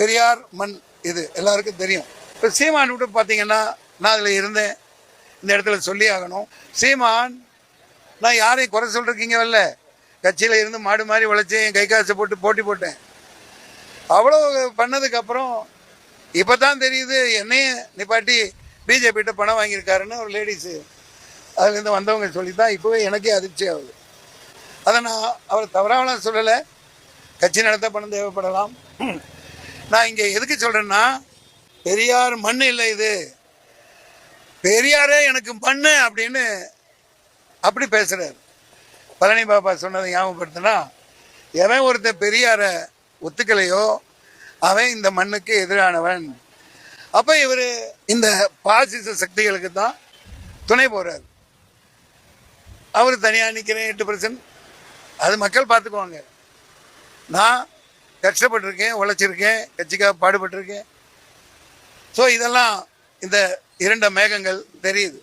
பெரியார் மண் இது எல்லாருக்கும் தெரியும். இப்போ சீமான் விட்டு பார்த்தீங்கன்னா நான் அதில் இருந்தேன். இந்த இடத்துல சொல்லி ஆகணும். சீமான் நான் யாரையும் குறை சொல்கிறீங்க வரல கட்சியில் இருந்து மாடு மாதிரி உழைச்சி என் கை காசை போட்டு போட்டி போட்டேன். அவ்வளோ பண்ணதுக்கப்புறம் இப்போ தான் தெரியுது என்னையும் நிப்பாட்டி பிஜேபிகிட்ட பணம் வாங்கியிருக்காருன்னு ஒரு லேடிஸு அதுலேருந்து வந்தவங்க சொல்லி தான் இப்போவே எனக்கே அதிர்ச்சி ஆகுது. அதை நான் அவர் தவறாகலாம் சொல்லலை. கட்சி நடத்த பணம் தேவைப்படலாம். நான் இங்கே எதுக்கு சொல்கிறேன்னா பெரியார் மண் இல்லை இது. பெரியாரே எனக்கு மண்ணு அப்படின்னு அப்படி பேசுகிறார் பழனி பாபா சொன்னதை ஞாபகப்படுத்தினா எவன் ஒருத்தன் பெரியாரை ஒத்துக்கலையோ அவன் இந்த மண்ணுக்கு எதிரானவன். அப்போ இவர் இந்த பாசிச சக்திகளுக்கு தான் துணை போகிறார் அவர் தனியாக நிற்கிறேன் எட்டு பர்சன்ட் அது மக்கள் பார்த்துக்குவாங்க. நான் கஷ்டப்பட்டிருக்கேன் உழைச்சிருக்கேன் கட்சிக்காக பாடுபட்டிருக்கேன். ஸோ இதெல்லாம் இந்த இரண்ட மேகங்கள் தெரியுது.